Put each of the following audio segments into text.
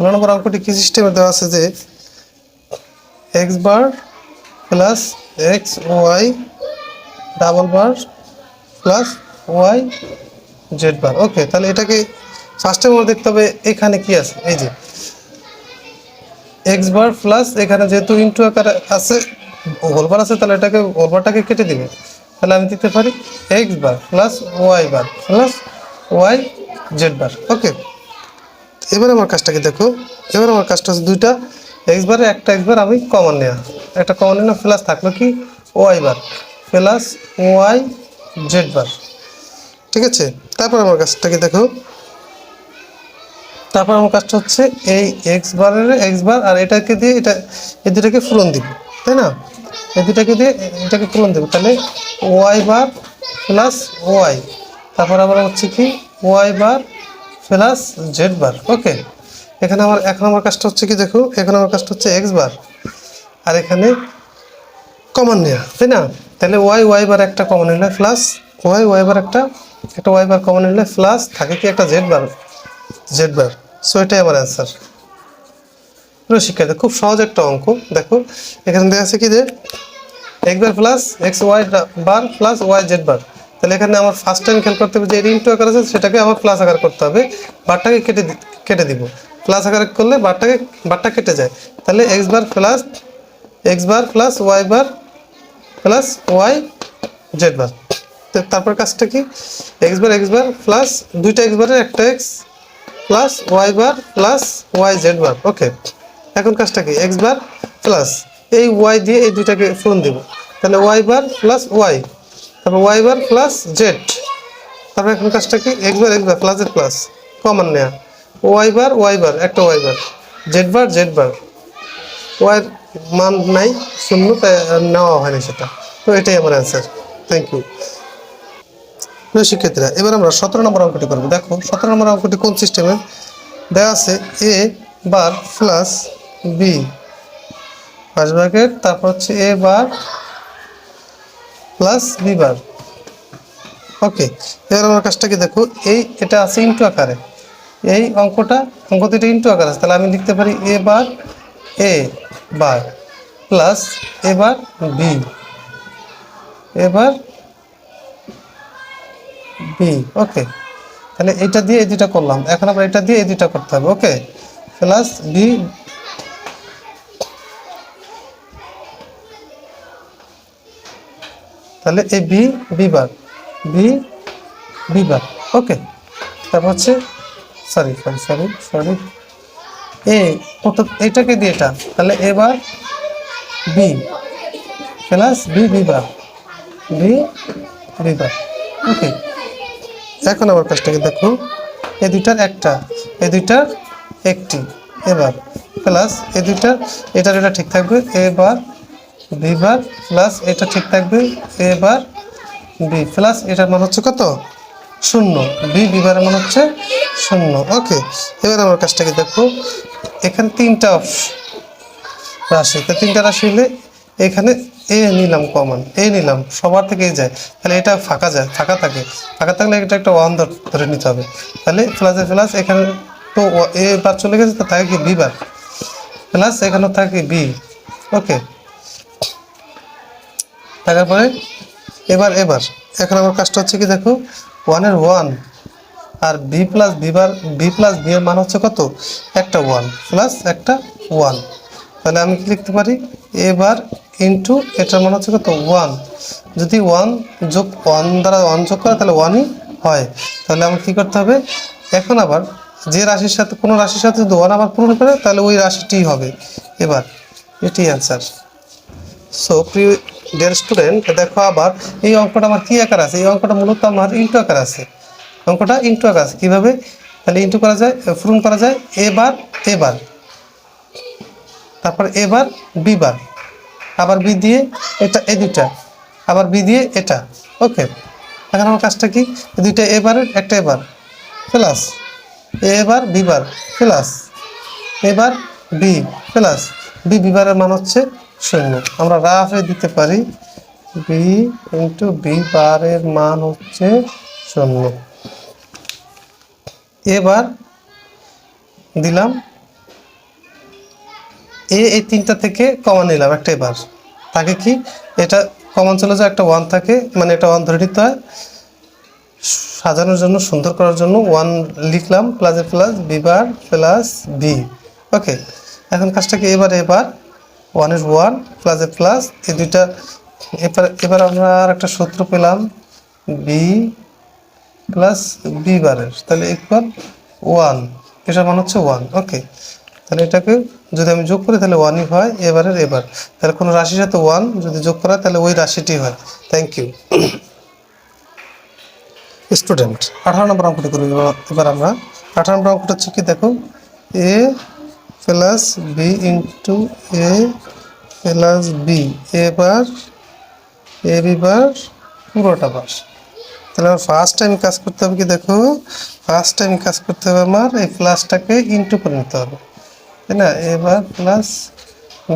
ষোলো নম্বর অঙ্কটি কী সিস্টেমে দেওয়া আছে যে X bar plus X Y double bar plus Y Z bar okay তাহলে এটাকে ফার্স্টের মধ্যে দেখতে হবে এখানে কি আছে। এই যে এক্স বার প্লাস এখানে যেহেতু ইন্টু আকারে আছে হোলবার আছে, তাহলে এটাকে হোলবারটাকে কেটে দিবে। তাহলে আমি দিতে পারি x bar plus y bar plus y z bar okay এবার আমার কাজটাকে দেখো? এবার আমার কাজটা হচ্ছে দুইটা। এক্স বারে একটা এক্স বার আমি কমন নেওয়া একটা কমন নিলাম প্লাস থাকল কি? Y bar plus y z bar ঠিক আছে? তারপর আমার কাজটাকে দেখো? তারপর আমার কাজটা হচ্ছে এই এক্স বারের এক্স বার আর এটাকে দিয়ে এটা, এই দুটাকে পূরণ দিব, তাই না? এই দুটাকে দিয়ে এটাকে পূরণ দেবো, তাহলে ওয়াই বার প্লাস ওয়াই তারপর আবার হচ্ছে কি? Y bar plus z bar. Okay, এখানে আমার, এখন আমার কাজটা হচ্ছে কি দেখো, এখানে আমার কাজটা হচ্ছে এক্স বার। আর এখানে কমন নেওয়া তাই না? তাহলে ওয়াই ওয়াই বার একটা কমন নিলে প্লাস, ওয়াই ওয়াই বার একটা একটা ওয়াই বার কমন নিলে প্লাস, থাকে কি একটা z bar z bar. So এটাই আমার অ্যান্সার প্রিয় শিক্ষার্থী খুব সহজ একটা অঙ্ক, দেখো, এখানে দেখা আছে কি যে, x bar plus x y bar plus y z bar. তাহলে এখানে আমার ফার্স্ট টাইম খেয়াল করতে হবে যে ইন্টু আকার আছে, সেটাকে আমার প্লাস আকার করতে হবে। বারটাকে কেটে কেটে দিব। প্লাস আকার করলে বারটাকে, বারটা কেটে যায়। তাহলে x bar plus x bar plus y bar plus y z bar তারপর কাজটা কি? X bar x bar plus দুইটা এক্স বারের একটা x plus y bar plus y z bar okay এখন কাজটা কি? এক্স বার প্লাস এই ওয়াই দিয়ে এই দুইটাকে ফোন দিব। তাহলে ওয়াই বার প্লাস ওয়াই তারপর ওয়াই বার প্লাস জেড তারপর এখন কাজটা কি? এক্স বার এক্স বার প্লাসের প্লাস কমন নেয়া। ওয়াই বার ওয়াই বার একটা y bar z bar z bar ওয়াইয়ের মান নাই, শূন্য, তাই নেওয়া হয়নি সেটা। তো এটাই আমার অ্যান্সার থ্যাংক ইউ প্রিয় শিক্ষার্থীরা, এবার আমরা সতেরো নম্বর অঙ্কটি করব। দেখো, সতেরো নম্বর অঙ্কটি কোন সিস্টেমে দেওয়া আছে a bar plus b first bracket তারপর হচ্ছে এ bar plus b bar okay, এবার আমার কাজটা কি দেখো, এই এটা আছে ইন্টু আকারে। এই অঙ্কটা অঙ্ক দুটো ইন্টু আকার আছে, তাহলে আমি লিখতে পারি a bar a bar plus a bar b এবার বি ওকে। তাহলে এটা দিয়ে এই দুটা করলাম, এখন আবার এটা দিয়ে এই দুটা করতে হবে, ওকে। প্লাস বি তাহলে এই b b bar b b okay তারপর হচ্ছে sorry sorry sorry sorry a কত এটাকে দিয়ে এটা। তাহলে এবার b plus b b b b okay এখন আমার কাজটাকে দেখো। এ দুইটার একটা, এ দুইটার একটি এবার প্লাস এ দুইটার, এটার এটা ঠিক থাকবে এবার বি বার প্লাস এটা ঠিক থাকবে এবার বি প্লাস এটার মান হচ্ছে কত? শূন্য। বি বিবারের মান হচ্ছে শূন্য। ওকে এবার আমার কাজটাকে দেখো এখানে তিনটা রাশি। তো তিনটা রাশি হলে এখানে এ নিলাম কমন এ নিলাম। সবার থেকে এ যায়। তাহলে এটা ফাঁকা যায়, ফাঁকা থাকে। ফাঁকা থাকলে এটা একটা ওয়ান ধরে নিতে হবে। তাহলে প্লাসে প্লাস এখানে তো এ বার চলে গেছে, তো থাকে কি বি বার। প্লাস এখানেও থাকে বি ওকে থাকার পরে এবার এবার। এখন আমার কাজটা হচ্ছে কি, দেখো ওয়ানের ওয়ান আর b plus b bar b plus b এর মান হচ্ছে কত? একটা ওয়ান প্লাস একটা ওয়ান তাহলে আমি কি লিখতে পারি? এবার ইন্টু এটার মান হচ্ছে কত? ওয়ান যদি ওয়ান যোগ ওয়ান দ্বারা ওয়ান যোগ করে, তাহলে ওয়ানই হয়। তাহলে আমার কী করতে হবে? এখন আবার যে রাশির সাথে, কোনো রাশির সাথে যদি ওয়ান আবার পূরণ করে, তাহলে ওই রাশিটি হবে। এবার, এটি অ্যান্সার সো প্রিয় ডিয়ার স্টুডেন্ট দেখো আবার, এই অঙ্কটা আমার কী আকার আছে? এই অঙ্কটা মূলত আমার ইন্টু আকার আছে। অঙ্কটা ইন্টু আকার আছে। কীভাবে? তাহলে ইন্টু করা যায়, পূরণ করা যায় এবার এবার তারপর এবার বি বার। আবার বি দিয়ে এটা এই দুইটা। আবার বি দিয়ে এটা। ওকে এখন আমার কাজটা কি? দুইটা এবারের একটা এবার প্লাস এবার বি বার প্লাস এবার বি প্লাস বি বিবারের মান হচ্ছে শূন্য। আমরা রাফে দিতে পারি। বি ইন্টু বি বারের মান হচ্ছে শূন্য। এবার দিলাম। এ, এই তিনটা থেকে কমন নিলাম, একটা এবার। তাকে কি? এটা কমন চলে যায়, একটা ওয়ান থাকে মানে এটা ওয়ান ধরে নিতে হয়। সাজানোর জন্য, সুন্দর করার জন্য ওয়ান লিখলাম প্লাসে plus b bar plus b okay এখন কাজটা কি এবার এবার ওয়ান ইজ ওয়ান প্লাসে প্লাস এই দুইটা, এবার এবার আমরা আর একটা সূত্র পেলাম বি প্লাস বি বারের, তাহলে ইকুয়াল ওয়ান এটার মান হচ্ছে ওয়ান ওকে তাহলে এটাকে যদি আমি যোগ করি, তাহলে ওয়ানই হয় এবারের এবার তাহলে কোনো রাশির সাথে ওয়ান যদি যোগ করা তাহলে ওই রাশিটি হয়। থ্যাংক ইউ স্টুডেন্ট আঠারো নম্বর অঙ্কটি করি এবার- এবার আমরা, আঠারো নম্বর অঙ্কটা হচ্ছে কি, দেখো a plus b into a plus b এবার এ বি বার, পুরোটা বার। তাহলে আমার ফার্স্ট টাইম কাজ করতে হবে কি দেখো? ফার্স্ট টাইম কাজ করতে হবে আমার, এই প্লাসটাকে ইন্টু করে নিতে হবে। তাই না? এবার প্লাস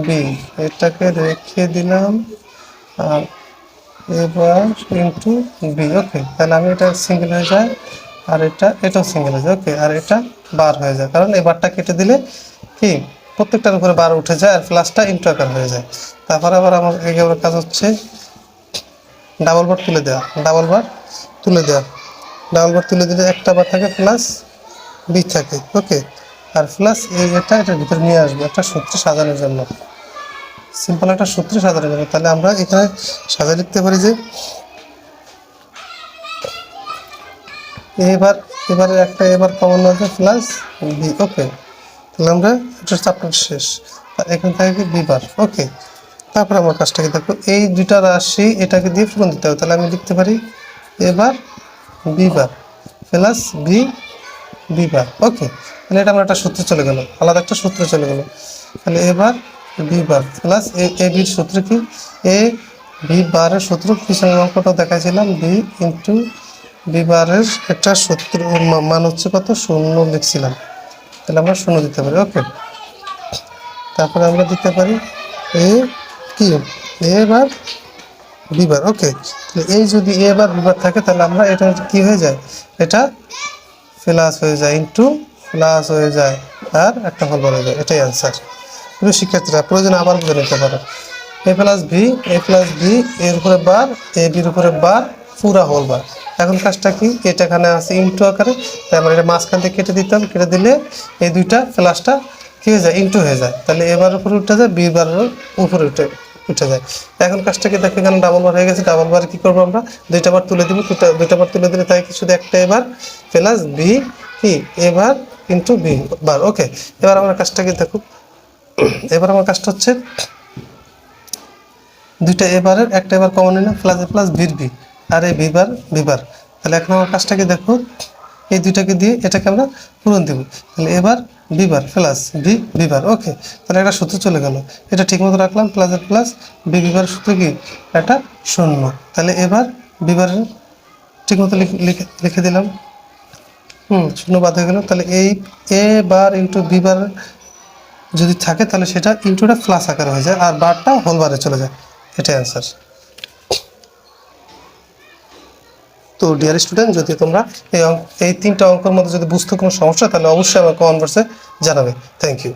বি এটাকে রেখে দিলাম, আর এবার ইন্টু বি ওকে তাহলে আমি এটা সিঙ্গেল হয়ে যায়, আর এটা, এটাও সিঙ্গেল হয়ে যায়। ওকে আর এটা বার হয়ে যায়। কারণ এই বারটা কেটে দিলে কি, প্রত্যেকটার উপরে বার উঠে যায় আর প্লাসটা ইন্টু আকার হয়ে যায়। তারপর আবার আমার একেবারে কাজ হচ্ছে ডাবল বার তুলে দেওয়া ডাবল বার তুলে দেওয়া। ডাবল বার তুলে দিলে একটা বার থাকে প্লাস বি থাকে ওকে আর প্লাস এই এটা এটার ভিতরে নিয়ে আসবে, একটা সূত্র সাজানোর জন্য। সিম্পল একটা সূত্র সাজানোর জন্য। তাহলে আমরা এখানে সাজা লিখতে পারি যে এবার, এবারে একটা এবার কমন আছে প্লাস বি ওকে তাহলে আমরা এটা চ্যাপ্টার শেষ। আর এখান থেকে কি বিবার ওকে তারপরে আমার কাজটাকে দেখো? এই দুইটা রাশি এটাকে দিয়ে পূরণ দিতে হবে। তাহলে আমি লিখতে পারি এবার b bar plus b b bar okay তাহলে এটা আমার একটা সূত্র চলে গেল। আলাদা একটা সূত্র চলে গেল। তাহলে এবার বি বার প্লাস এ এ বির সূত্র কি? এ বি বারের সূত্র, পিছনের অঙ্কটা দেখাছিলাম বি ইন্টু বি বারের একটা সূত্র মান হচ্ছে কত শূন্য লিখছিলাম। তাহলে আমরা শূন্য দিতে পারি, ওকে? তারপরে আমরা দিতে পারি এ কি? A bar b bar, okay? তাহলে এই যদি এ বার বিবার থাকে, তাহলে আমরা এটা কি হয়ে যায়? এটা প্লাস হয়ে যায় ইন্টু প্লাস হয়ে যায় আর একটা হল হয়ে যায়, এটাই অ্যান্সার কিন্তু শিক্ষার্থীরা, প্রয়োজন আবার বুঝে নিতে পারো। A plus v a plus v এর উপরে বার, এ বির উপরে বার পুরা হোল এখন কাজটা কি? এটা এখানে আছে ইন্টু আকারে, তাই আমরা এটা মাঝখান থেকে কেটে দিতাম, কেটে দিলে এই দুইটা প্লাসটা কি হয়ে যায়? ইন্টু হয়ে যায়। তাহলে এবার উপরে উঠে যায় বি বারের উপরে উঠে উঠে যায়। এখন কাজটাকে দেখো এখানে ডাবল বার হয়ে গেছে ডাবল বার কী করব আমরা? দুইটা বার তুলে দিব দুটা দুইটা বার তুলে দিলে তাই কি? শুধু একটা এবার প্লাস বি কি? এবার ইন্টু বি বার ওকে এবার আমরা কাজটাকে দেখো, এবার আমার কাজটা হচ্ছে দুইটা এবারের একটা এবার কমন নিলাম প্লাস এ প্লাস বির বি আর এই বিবার বিবার। তাহলে এখন আমার কাজটাকে দেখো। এই দুইটাকে দিয়ে এটাকে আমরা পূরণ দিব। তাহলে এবার b bar plus b b bar. Okay তাহলে একটা সূত্র চলে গেল। এটা ঠিকমতো রাখলাম প্লাসের প্লাস বি বিবার সূত্র কি? একটা শূন্য। তাহলে এবার বিবারের ঠিকমতো লিখে লিখে লিখে দিলাম। হুম, শূন্য বাদ হয়ে গেল। তাহলে এই এ বার ইন্টু বি বার যদি থাকে, তাহলে সেটা ইন্টুটা প্লাস আকারে হয়ে যায়, আর বারটা হোল বারে চলে যায়। এটাই অ্যান্সার তো ডিয়ার স্টুডেন্ট যদি তোমরা এই তিনটা অঙ্কের মধ্যে যদি বুঝতে কোনো সমস্যা তাহলে অবশ্যই আমাকে কনভার্সে জানাবে। Thank you